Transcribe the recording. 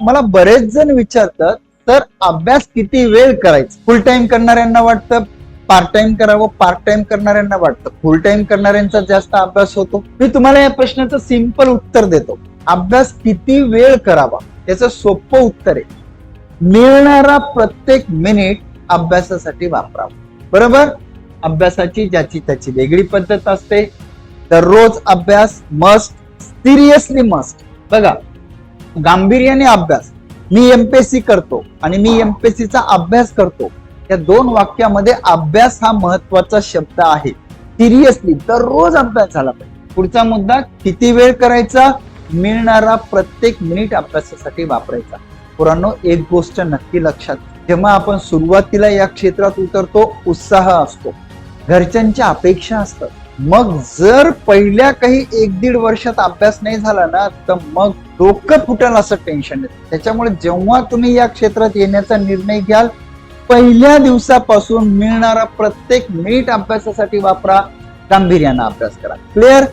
मला बरेच जण विचारतात तर अभ्यास किती वेळ करायचा? फुल टाइम करणाऱ्यांना वाटतं पार्ट टाइम करावं पार्ट टाइम करणाऱ्यांना वाटतं. फुल टाइम करणाऱ्यांचा जास्त अभ्यास होतो. मी तुम्हाला या प्रश्नाचं सिंपल उत्तर देतो. अभ्यास किती वेळ करावा? याचं सोपं उत्तर आहे. मिळणारा प्रत्येक मिनिट अभ्यासासाठी वापरावा. बरोबर? अभ्यासाची ज्याची त्याची वेगळी पद्धत असते. दररोज अभ्यास मस्ट सिरियसली मस्ट बघा गांभीर्याने अभ्यास. मी एमपीएससी करतो आणि मी एमपीएससीचा अभ्यास करतो. या दोन वाक्यामध्ये अभ्यास हा महत्त्वाचा शब्द आहे. सिरियसली दररोज अभ्यास झाला पाहिजे. पुढचा मुद्दा किती वेळ करायचा? मिळणारा प्रत्येक मिनिट अभ्यासासाठी वापरायचा. पुरानो एक गोष्ट नक्की लक्षात जेव्हा आपण सुरुवातीला या क्षेत्रात उतरतो उत्साह असतो. घरच्यांच्या अपेक्षा असतात. मग जर पहिल्या काही एक दीड वर्षात अभ्यास नाही झाला ना तर मग डोकं फुटेल असं टेन्शन येतं. त्याच्यामुळे जेव्हा तुम्ही या क्षेत्रात येण्याचा निर्णय घ्याल पहिल्या दिवसापासून मिळणारा प्रत्येक मिनिट अभ्यासासाठी वापरा गांभीर्यानं अभ्यास करा. क्लिअर